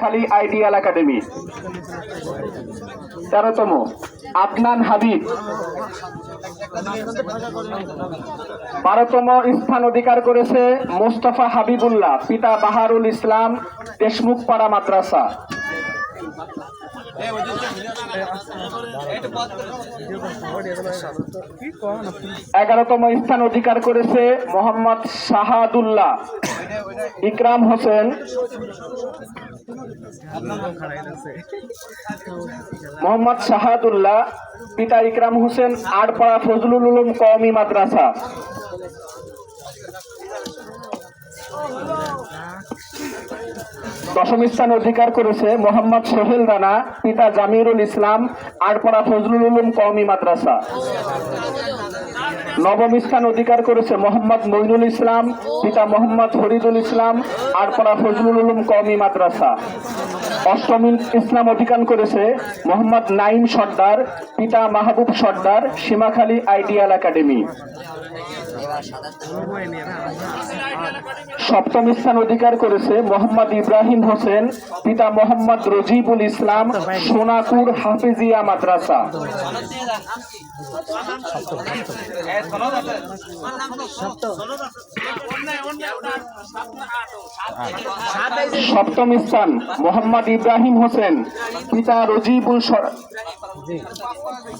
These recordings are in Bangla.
খালি আইডিয়াল একাডেমি। তেরোতম, আদনান হাবিব। বারোতম স্থান অধিকার করেছে মোস্তফা হাবিবুল্লাহ, পিতা বাহারুল ইসলাম দেশমুখ পাড়া মাদ্রাসা। এগারোতম স্থান অধিকার করেছে মোহাম্মদ শাহাদুল্লাহ ইকরাম হোসেন। মোহাম্মদ শাহাদুল্লাহ, পিতা ইকরাম হোসেন আড়পাড়া ফজলুল উলুম কওমি মাদ্রাসা। দশম স্থান অধিকার করেছে মোহাম্মদ সোহেল রানা, পিতা জামিরুল ইসলাম আড়পাড়া ফজলুল উলুম কওমি মাদ্রাসা। নবম স্থান অধিকার করেছে মোহাম্মদ মইনুল ইসলাম, পিতা মোহাম্মদ ফরিদুল ইসলাম আড়পাড়া ফজলুল উলুম কওমি মাদ্রাসা। অষ্টম ইসলাম অধিকার করেছে মোহাম্মদ নাইম সর্দার, পিতা মাহবুব সর্দার, সীমাখালী আইডিয়াল একাডেমি। সপ্তম স্থান অধিকার করেছে মোহাম্মদ ইব্রাহিম হোসেন, পিতা মোহাম্মদ রজিবুল ইসলাম, সোনাপুর হাফিজিয়া মাদ্রাসা। সপ্তম স্থান মোহাম্মদ ইব্রাহিম হোসেন, পিতা রজিবুল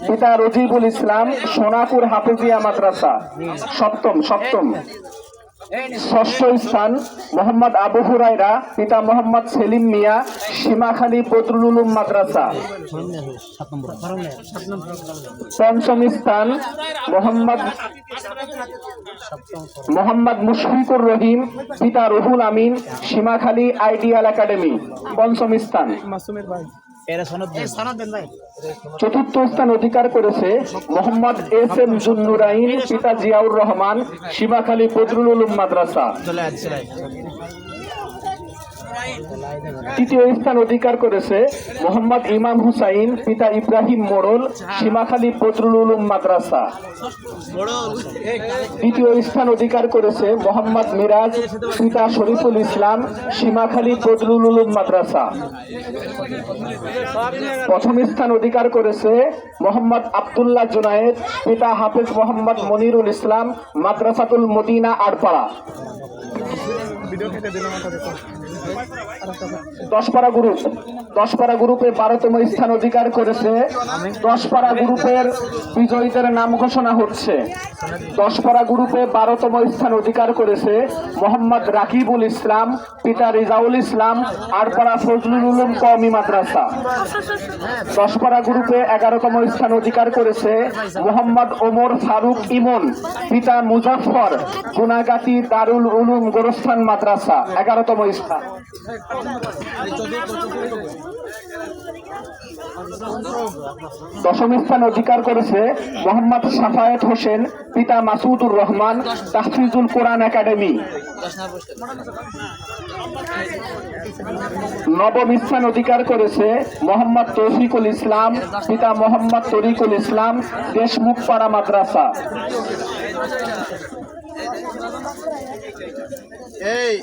পিতা রজিবুল ইসলাম, সোনাপুর হাফিজিয়া মাদ্রাসা। সপ্তম সপ্তম ষষ্ঠ স্থান, মোহাম্মদ আবু হুরাইরা পিতা মোহাম্মদ সেলিম মিয়া, সীমাখালী বদরুল মাদ্রাসা। পঞ্চম স্থান, মোহাম্মদ মোহাম্মদ মুশফিকুর রহিম, পিতা রুহুল আমিন, সীমাখালী আইডিয়াল একাডেমি। পঞ্চম স্থান। চতুর্থ স্থান অধিকার করেছে মোহাম্মদ এস এম জুন্নুরাইন পিতা জিয়াউর রহমান শিবাখালী ফজরুল উলুম মাদ্রাসা। তৃতীয় স্থান অধিকার করেছে মোহাম্মদ ইমাম হুসাইন, পিতা ইব্রাহিম মোড়ল, সীমাখালী বদরুল উলুম মাদ্রাসা। দ্বিতীয় স্থান অধিকার করেছে মোহাম্মদ মিরাজ, পিতা শরীফুল ইসলাম, সীমাখালী বদরুল উলুম মাদ্রাসা। প্রথম স্থান অধিকার করেছে মোহাম্মদ আবদুল্লাহ জুনায়েদ, পিতা হাফেজ মোহাম্মদ মনিরুল ইসলাম, মাদ্রাসাতুল মদিনা আড়পাড়া দশপাড়া গ্রুপ, দশপাড়া গ্রুপে বারোতম স্থান অধিকার করেছে। দশপাড়া গ্রুপের বিজয়ীদের নাম ঘোষণা হচ্ছে। দশপাড়া গ্রুপে বারোতম স্থান অধিকার করেছে মোহাম্মদ রাকিবুল ইসলাম পিতা রিজাউল ইসলাম আড়পাড়া ফজলুল উলুম কওমি মাদ্রাসা। দশপাড়া গ্রুপে এগারোতম স্থান অধিকার করেছে মোহাম্মদ ওমর ফারুক ইমন, পিতা মুজাফর গুনাগাতি দারুল উলুম গোরস্থান মাদ্রাসা, এগারোতম স্থান। দশম স্থান অধিকার করেছে মোহাম্মদ সাফায়েত হোসেন, পিতা মাসুদুর রহমান, তাহফিজুল কোরআন একাডেমি। নবম স্থান অধিকার করেছে মোহাম্মদ তৌফিকুল ইসলাম, পিতা মোহাম্মদ তরিকুল ইসলাম দেশমুখ পাড়া মাদ্রাসা।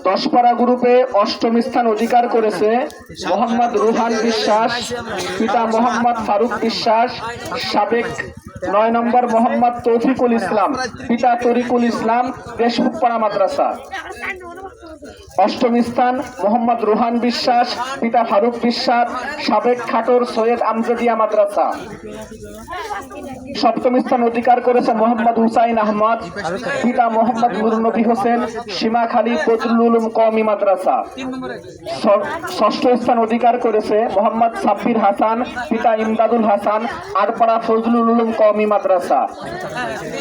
দশপাড়া গ্রুপে অষ্টম স্থান অধিকার করেছে মোহাম্মদ রুহান বিশ্বাস, পিতা মোহাম্মদ ফারুক বিশ্বাস, সাবেক নয় নম্বর মোহাম্মদ তৌফিকুল ইসলাম, পিতা তরিকুল ইসলাম, দেশমুখপাড়া মাদ্রাসা। অষ্টম স্থান, মোহাম্মদ রুহান বিশ্বাস, পিতা ফারুক বিশ্বাস, সাবেক খাটোর সৈয়দ আমজদিয়া মাদ্রাসা। সপ্তম স্থান অধিকার করেছে মোহাম্মদ হুসাইন আহমদ, পিতা মোহাম্মদ নুরনবী হোসেন সীমাখালী বদরুল উলুম কওমি মাদ্রাসা। ষষ্ঠ স্থান অধিকার করেছে মোহাম্মদ সাব্বির হাসান, পিতা ইমদাদুল হাসান, আরপাড়া ফজলুল উলুম কওমি মাদ্রাসা।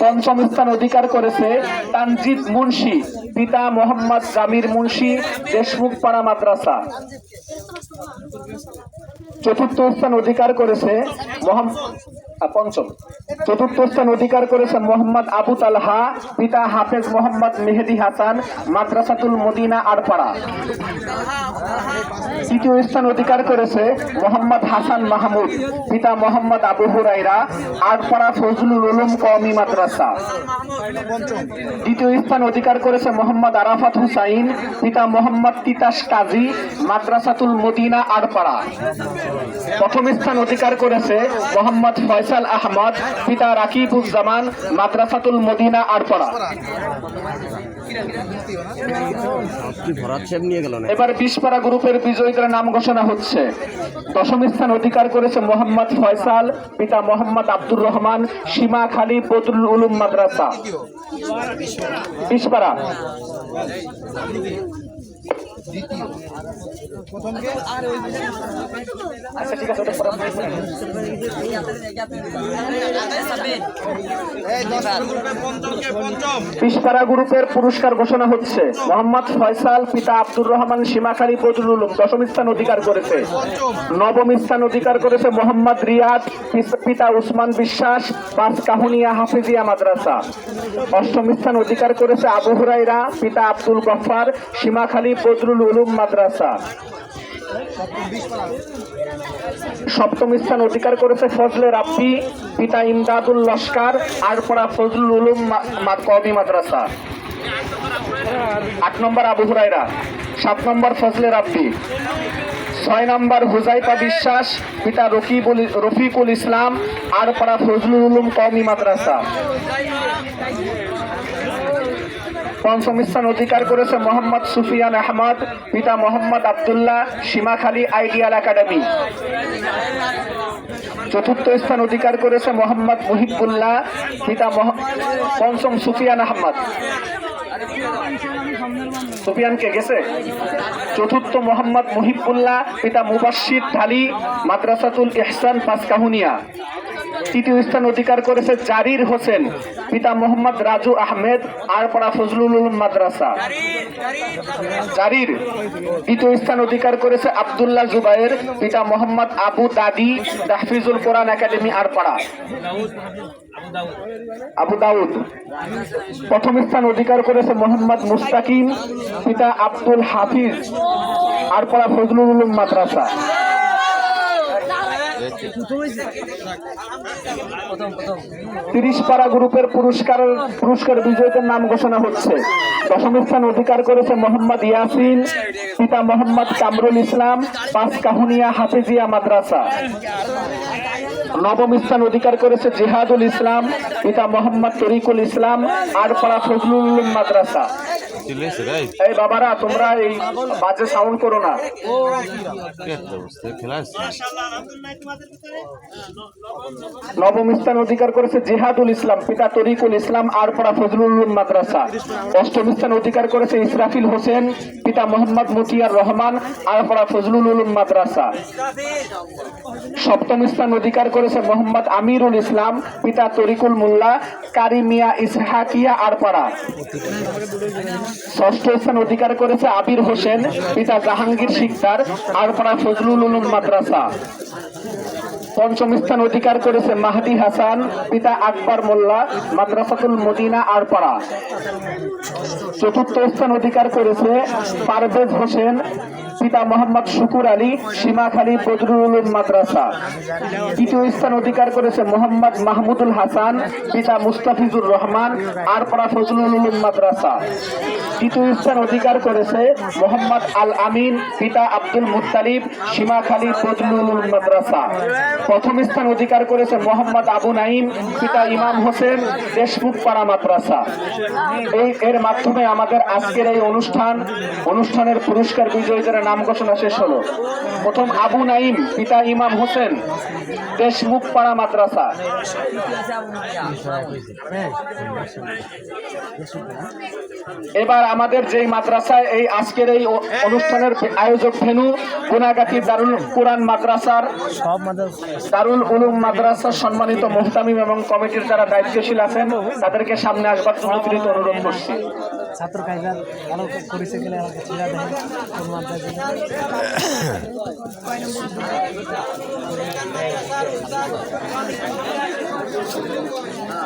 পঞ্চম স্থান অধিকার করেছে তানজিদ মুন্সি, পিতা মোহাম্মদ জামির মুন্সি দেশমুখ পাড়া মাদ্রাসা। চতুর্থ স্থান অধিকার করেছে মোহাম্মদ পঞ্চম চতুর্থ স্থান অধিকার করেছে মোহাম্মদ আবু তালহা, পিতা হাফেজ মোহাম্মদ মেহেদি হাসান, মাদ্রাসাতুল মদিনা আরপাড়া। তৃতীয় স্থান অধিকার করেছে মোহাম্মদ হাসান মাহমুদ, পিতা মোহাম্মদ আবু হুরাইরা আরপাড়া ফজলুল উলুম কওমি মাদ্রাসা। দ্বিতীয় স্থান অধিকার করেছে মোহাম্মদ আরাফাত হুসাইন, পিতা মোহাম্মদ তিতাস কাজী, মাদ্রাসাতুল মদিনা আড়পাড়া প্রথম স্থান অধিকার করেছে মোহাম্মদ ফয়সাল আহমদ, পিতা রাকিবুজ্জামান, মাদ্রাসাতুল মদিনা আড়পাড়া এবার বিশপাড়া গ্রুপের বিজয়ীদের নাম ঘোষণা হচ্ছে। দশম স্থান অধিকার করেছে মোহাম্মদ ফয়সাল, পিতা মোহাম্মদ আব্দুর রহমান, সীমা খালি বদরুল উলুম মাদ্রাসা। বিশপাড়া। আচ্ছা। পিসপাড়া গ্রুপের পুরস্কার ঘোষণা হচ্ছে। মোহাম্মদ ফয়সাল, পিতা আব্দুর রহমান ফজলুল উলুম। দশম স্থান অধিকার করেছে। নবম স্থান অধিকার করেছে মোহাম্মদ রিয়াদ পিতা উসমান বিশ্বাস, পাঁচ কাহুনিয়া হাফিজিয়া মাদ্রাসা। অষ্টম স্থান অধিকার করেছে আবু হুরাইরা পিতা আব্দুল গফার সীমাখালী ফজলুল উলুম মাদ্রাসা। সপ্তম স্থান অধিকার করেছে ফজলে রাব্বি, পিতা ইমদাদুল লস্কার আরপড়া ফজলুল উলুম মা- মাদ্রাসা। আট নম্বর আবু হুরাইরা সাত নম্বর ফজলে রাব্বি। ছয় নম্বর হুজাইফা বিশ্বাস, পিতা রকিবুল, রফিকুল ইসলাম আরপাড়া ফজলুল উলুম কওমি মাদ্রাসা। পঞ্চম স্থান অধিকার করেছে মোহাম্মদ সুফিয়ান আহমদ, পিতা মোহাম্মদ আবদুল্লাহ সীমাখালী আইডিয়াল একাডেমি। চতুর্থ স্থান অধিকার করেছে মোহাম্মদ মুহিবুল্লাহ, পিতা পঞ্চম সুফিয়ান আহমদ। সুফিয়ান কে গেছে? চতুর্থ মোহাম্মদ মুহিবুল্লাহ, পিতা মুবাশির ঢালি, মাদ্রাসাতুল ইহসান পাঁচকাহুনিয়া। তৃতীয় স্থান অধিকার করেছে জারির হোসেন, পিতা মোহাম্মদ রাজু আহমেদ আরপাড়া ফজলুল মাদ্রাসা। জারির দ্বিতীয় স্থান অধিকার করেছে আবদুল্লাহ জুবাইর পিতা মোহাম্মদ আবু দাদি, তাহফিজুল কোরআন একাডেমি আরপাড়া আবু দাউদ। প্রথম স্থান অধিকার করেছে মোহাম্মদ মুস্তাকিম, পিতা আব্দুল হাফিজ আরপাড়া ফজলুল মাদ্রাসা। তিরিশ পাড়া গ্রুপের পুরস্কার পুরস্কার বিজয়ীদের নাম ঘোষণা হচ্ছে। দশম স্থান অধিকার করেছে মোহাম্মদ ইয়াসিন, পিতা মোহাম্মদ কামরুল ইসলাম, পাঁচ কাহুনিয়া হাফিজিয়া মাদ্রাসা। নবম স্থান অধিকার করেছে জিহাদুল ইসলাম, পিতা মোহাম্মদ তরিকুল ইসলাম, আরপাড়া ফজলুল মাদ্রাসা। চিল্লাইছে এই বাবারা তোমরা এই বাজে সাউন্ড করো না। নবম স্থান অধিকার করেছে জিহাদুল ইসলাম পিতা তরিকুল ইসলাম আরপাড়া ফজলুল মাদ্রাসা। অষ্টম স্থান অধিকার করেছে ইসরাফিল হোসেন পিতা মোহাম্মদ মতিয়ার রহমান আরপাড়া ফজলুল উলুম মাদ্রাসা। সপ্তম স্থান অধিকার করেছে মোহাম্মদ আমিরুল ইসলাম, পিতা তরিকুল মোল্লা কারিমিয়া ইসহাকিয়া আরপাড়া ষষ্ঠ স্থান অধিকার করেছে আবির হোসেন, পিতা জাহাঙ্গীর শিকদার আরপাড়া ফজলুল উলুম মাদ্রাসা। পঞ্চম স্থান অধিকার করেছে মাহাদি হাসান, পিতা আকবর মোল্লা, মাদ্রাসাতুল মদিনা আরপাড়া চতুর্থ স্থান অধিকার করেছে পারভেজ হোসেন পিতা মোহাম্মদ শুকুর আলী, সীমাখালী বদরুল মাদ্রাসা। তৃতীয় স্থান অধিকার করেছে মোহাম্মদ মাহমুদুল হাসান, পিতা মুস্তাফিজুর রহমান, আর আরপাড়া ফজলুল মাদ্রাসা। তৃতীয় স্থান অধিকার করেছে মোহাম্মদ আল আমিন, পিতা আব্দুল মুত্তালিব, সীমাখালী ফজলুল মাদ্রাসা। প্রথম স্থান অধিকার করেছে মোহাম্মদ আবু নাইম পিতা ইমাম হোসেন, দেশমুখ পাড়া মাদ্রাসা। এই এর মাধ্যমে আমাদের আজকের এই অনুষ্ঠান, অনুষ্ঠানের পুরস্কার বিজয়ীদের নাম ঘোষণা শেষ হলো। প্রথম আবু নাইম পিতা ইমাম হোসেন দেশমুখ পাড়া মাদ্রাসা। এবার আমাদের যেই মাদ্রাসায় এই আজকের এই অনুষ্ঠানের আয়োজক ভেনু গুনাগাতি দারুল কোরআন মাদ্রাসার দারুল উলুম মাদ্রাসার সম্মানিত মোহতামিম এবং কমিটির যারা দায়িত্বশীল আছেন তাদেরকে সামনে আসবার অনুরোধ করছি। ছাত্র কায়দার ভালো করেছে গেলে আমাকে ছেড়ে দেয়। কোন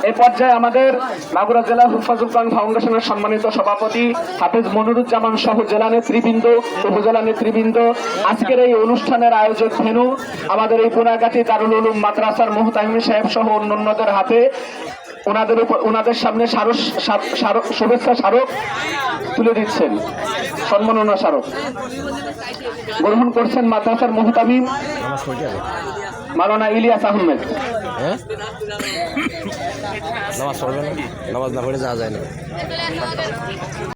এই পর্যায়ে আমাদের মাগুরা জেলা হুফাজুল কোরআন ফাউন্ডেশনের সম্মানিত সভাপতি হাফেজ মনিরুজ্জামান সহ জেলা নেতৃবৃন্দ, উপজেলা নেতৃবৃন্দ, আজকের এই অনুষ্ঠানের আয়োজক ভেনু, আমাদের এই পুনাগাতি দারুল উলুম মাদ্রাসার মোহতাহিম সাহেব সহ অন্যান্যদের হাতে ওনাদের উপর, ওনাদের সামনে স্মারক শুভেচ্ছা স্মারক তুলে দিচ্ছেন। সম্মাননা স্মারক। গ্রহণ করছেন মাদ্রাসার মুহতামিম মালানা ইলিয়াস আহমেদ। নামাজ পড়বে না? নামাজ না পড়ে যাওয়া যায় না।